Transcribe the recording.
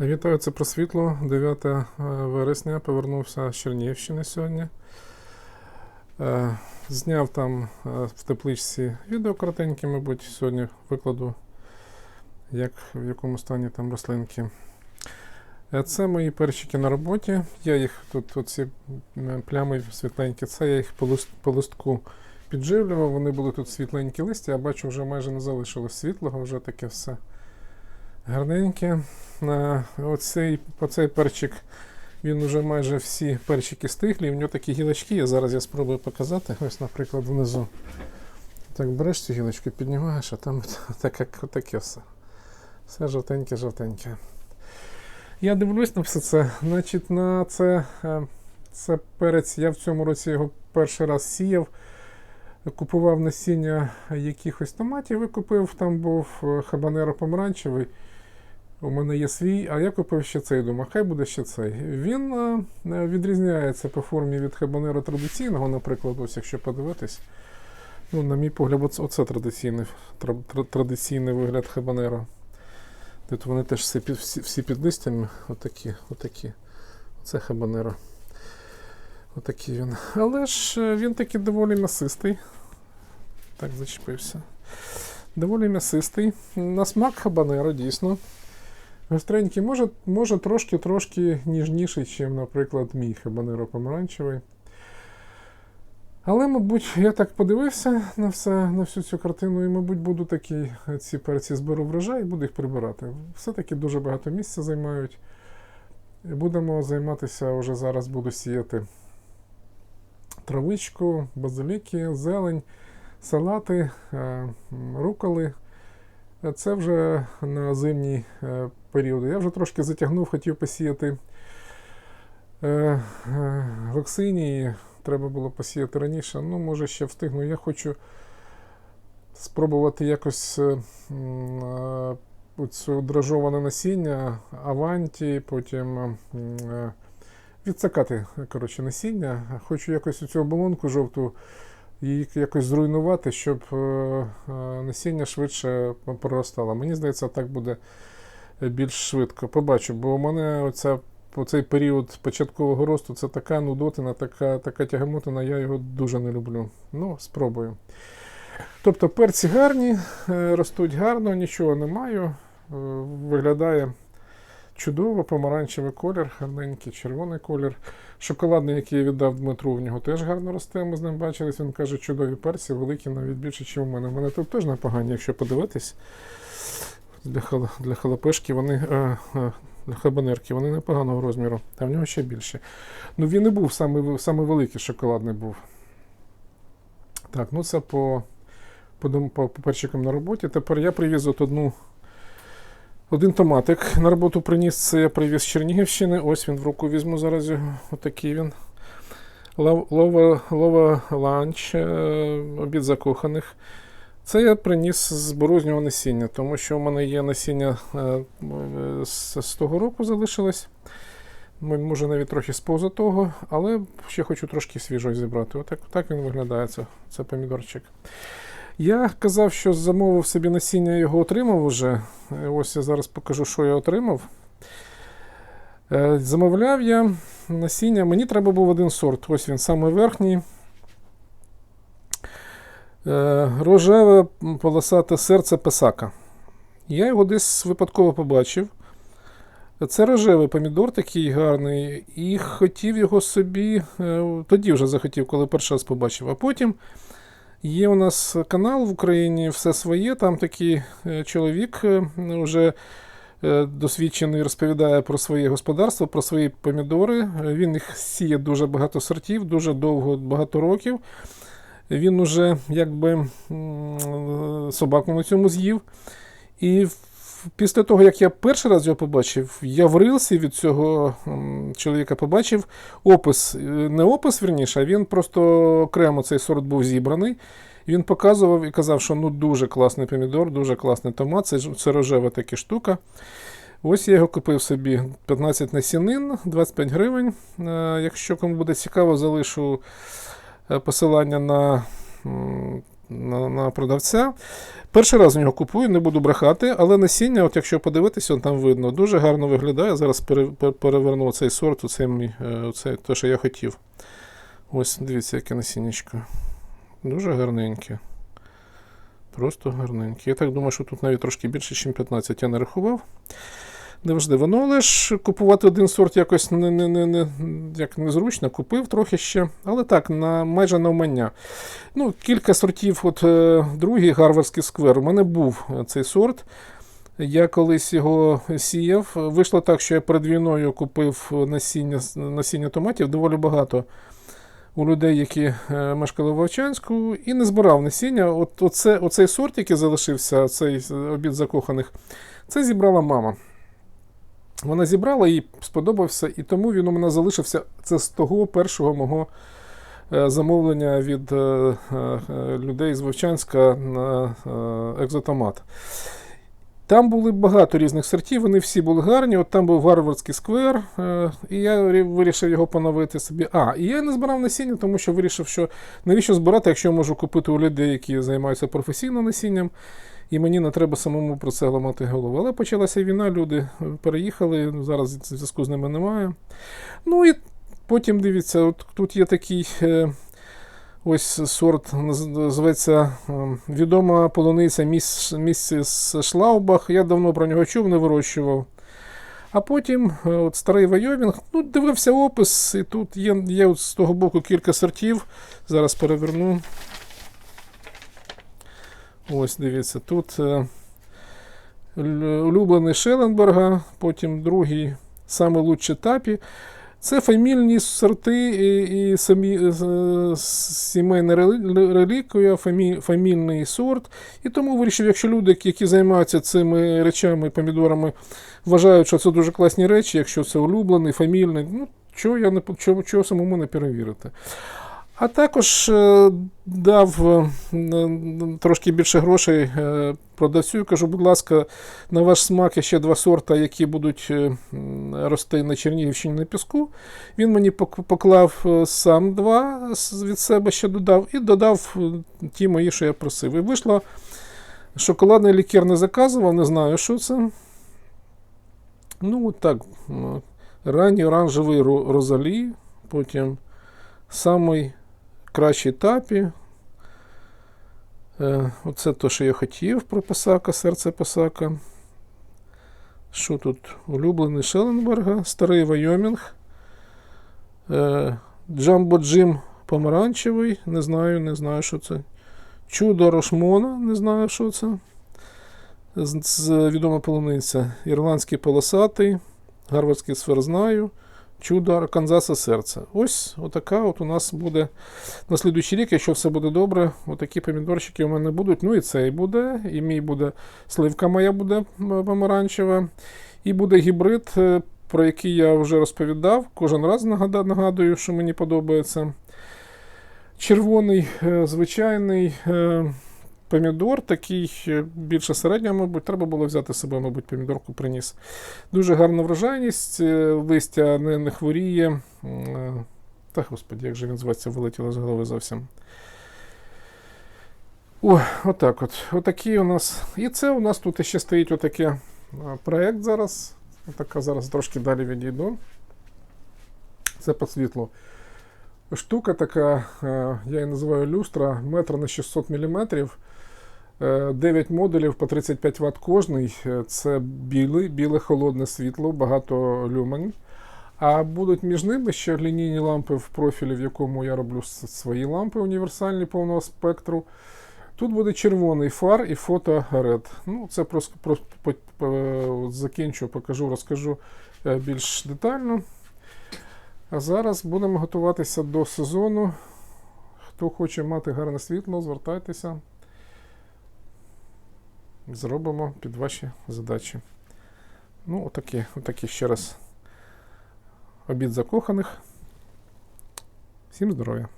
Вітаю, це про світло. 9 е, вересня повернувся з Чернігівщини сьогодні. Е, Зняв там е, в тепличці відео коротеньке, мабуть, сьогодні викладу, як, в якому стані там рослинки. Це мої перчики на роботі. Я їх тут, оці плями світленькі, це я їх по листку підживлював. Вони були тут світленькі листя, я бачу, вже майже не залишилось світлого, вже таке все гарненьке. Е, Оцей, оцей перчик, він вже майже всі перчики стиглі, в нього такі гілочки є. Зараз я спробую показати. Ось, наприклад, внизу. Так, береш цю гілочку, піднімаєш, а там таке, таке все. Все жовтеньке-жовтеньке. Я дивлюсь на все це. Значить, на це, е, це перець. Я в цьому році його перший раз сіяв. Купував насіння якихось томатів і купив, там був е, хабанеро помаранчевий. У мене є свій, а я купив ще цей, думаю, хай буде ще цей. Він е, е, відрізняється по формі від хабанеро традиційного, наприклад, ось якщо подивитись. Ну, на мій погляд, оце, традиційний, тра- тра- традиційний вигляд хабанеро. Тут вони теж всі під, всі, всі під листями, отакі, отакі. Це хабанеро. Отакий він. Але ж е, він такий доволі м'ясистий. Так, зачепився. Доволі м'ясистий. На смак хабанеро, дійсно. Гостренький, може, може трошки-трошки ніжніший, ніж, наприклад, мій хабанеро помаранчевий. Але, мабуть, я так подивився на все, на всю цю картину, і, мабуть, буду такі ці перці зберу врожай і буду їх прибирати. Все-таки дуже багато місця займають. І будемо займатися, вже зараз буду сіяти травичку, базиліки, зелень, салати, е, руколи. Це вже на зимній е, період. Я вже трошки затягнув, хотів посіяти е, е. Треба було посіяти раніше. Ну, може, ще встигну. Я хочу спробувати якось е, м, е, оцю дрожоване насіння, аванті, потім відсакати коротше, насіння. Хочу якось цю оболонку жовту її якось зруйнувати, щоб е, е, насіння швидше проростало. Мені здається, так буде більш швидко. Побачу, бо у мене оця, оцей період початкового росту це така нудотина, така, така тягамотина, я його дуже не люблю. Ну, спробую. Тобто перці гарні, е, ростуть гарно, нічого не маю. Е, Виглядає чудово, помаранчевий колір, гарненький червоний колір. Шоколадний, який я віддав Дмитру, в нього теж гарно росте. Ми з ним бачились. Він каже, чудові перці, великі, навіть більше, ніж у мене. У мене тут теж непогані, якщо подивитись. Для, хала, для халапешки вони. Е, е, для хабанерки, вони непоганого розміру, а в нього ще більше. Ну він не був саме, саме великий шоколадний був. Так, ну це по, по, по, по перчикам на роботі. Тепер я привіз от одну один томатик на роботу приніс. Це я привіз з Чернігівщини. Ось він в руку візьму зараз його. Отакий він. Лова, лова ланч, е, обід закоханих. Це я приніс з борозняного насіння, тому що у мене є насіння е, з, того року залишилось. Може навіть трохи з поза того, але ще хочу трошки свіжого зібрати. Отак, так він виглядає, це, це помідорчик. Я казав, що замовив собі насіння, його отримав уже. Е, Ось я зараз покажу, що я отримав. Е, Замовляв я насіння. Мені треба був один сорт. Ось він самий верхній. Е, Рожеве полосате серце писака. Я його десь випадково побачив. Це рожевий помідор такий гарний, і хотів його собі, тоді вже захотів, коли перший раз побачив. А потім Є у нас канал в Україні все своє. Там такий е, чоловік е, вже е, досвідчений розповідає про своє господарство, про свої помідори. Е, Він їх сіє дуже багато сортів, дуже довго, багато років. Він уже якби собаку на цьому з'їв. І після того, як я перший раз його побачив, я в рилсі від цього чоловіка побачив опис, е, не опис, вірніше, а він просто окремо цей сорт був зібраний. Він показував і казав, що ну дуже класний помідор, дуже класний томат, це, це рожева така штука. Ось я його купив собі 15 насінин, 25 гривень. Е, Якщо кому буде цікаво, залишу е, посилання на на, на продавця. Перший раз у нього купую, не буду брехати, але насіння, от якщо подивитися, там видно, дуже гарно виглядає. Зараз переверну цей сорт, оцей, мій, е, оцей, те, що я хотів. Ось, дивіться, яке насіннячко. Дуже гарненьке. Просто гарненьке. Я так думаю, що тут навіть трошки більше, ніж 15 я не рахував. Неважливо. Ну, але ж купувати один сорт якось не, не, не, не, як незручно, купив трохи ще. Але так, на, майже на умання. Ну, кілька сортів, от е, другий гарвардський сквер. У мене був е, цей сорт. Я колись його сіяв. Вийшло так, що я перед війною купив насіння, насіння томатів доволі багато у людей, які е, мешкали в Вовчанську, і не збирав насіння. От, оце, оцей сорт, який залишився, цей обід закоханих, це зібрала мама. Вона зібрала, їй сподобався, і тому він у мене залишився. Це з того першого мого е, замовлення від е, е, людей з Вовчанська на екзотомат. Там були багато різних сортів, вони всі були гарні. От там був Варвардський сквер, і я вирішив його поновити собі. А, і я не збирав насіння, тому що вирішив, що навіщо збирати, якщо я можу купити у людей, які займаються професійно насінням, і мені не треба самому про це ламати голову. Але почалася війна, люди переїхали, зараз зв'язку з ними немає. Ну і потім дивіться, от тут є такий. е, Ось сорт наз- зветься е, відома полуниця міс, місіс Шлаубах. Я давно про нього чув, не вирощував. А потім е, от старий Вайомінг, ну, дивився опис, і тут є, є от з того боку кілька сортів. Зараз переверну. Ось, дивіться, тут е, улюблений Шеленберга, потім другий, саме лучше тапі. Це фамільні сорти і, і самі, е, сімейна реліквія, фамі, фамільний сорт. І тому вирішив, якщо люди, які займаються цими речами, помідорами, вважають, що це дуже класні речі, якщо це улюблений, фамільний, ну чого я не чого, чого самому не перевірити. А також е, дав е, трошки більше грошей е, продавцю кажу, будь ласка, на ваш смак є ще два сорта, які будуть рости на Чернігівщині на піску. Він мені поклав сам два від себе ще додав, і додав ті мої, що я просив. І вийшло шоколадний лікер не заказував, не знаю, що це. Ну, так. Ранній оранжевий розалі, потім самий кращий тапі. Е, Оце те, що я хотів про Пасака, серце Пасака. Що тут? Улюблений Шелленберга, старий Вайомінг. Е, Джамбо Джим помаранчевий. Не знаю, не знаю, що це. Чудо Рошмона, не знаю, що це. З відома полуниця. Ірландський полосатий, Гарвардський сфер знаю. Чудо Арканзаса серце. Ось отака от у нас буде на слідуючий рік, якщо все буде добре, отакі помідорчики у мене будуть. Ну і цей буде, і мій буде сливка моя буде помаранчева. І буде гібрид, е, про який я вже розповідав. Кожен раз нагадую, що мені подобається. Червоний, е, звичайний е, помідор, такий більше середнього, мабуть, треба було взяти з собою, мабуть, помідорку приніс. Дуже гарна врожайність, е, листя не, не хворіє. Е, Та господи, як же він зветься, вилетіло з голови зовсім. О, отак от. Отакий у нас. І це у нас тут ще стоїть отаке е, проект зараз. Отака зараз трошки далі відійду. Це по світлу. Штука така, я її називаю люстра, метр на 600 мм. 9 модулів по 35 Вт кожний. Е, Це білий, біле холодне світло, багато люмен. А будуть між ними ще лінійні лампи в профілі, в якому я роблю свої лампи універсальні повного спектру. Тут буде червоний фар і фото ред. Ну, це просто, просто по- по- закінчу, покажу, розкажу е, більш детально. А зараз будемо готуватися до сезону. Хто хоче мати гарне світло, звертайтеся. Зробимо під ваші задачі. Ну, отакі, отакі ще раз обід закоханих. Всім здоров'я!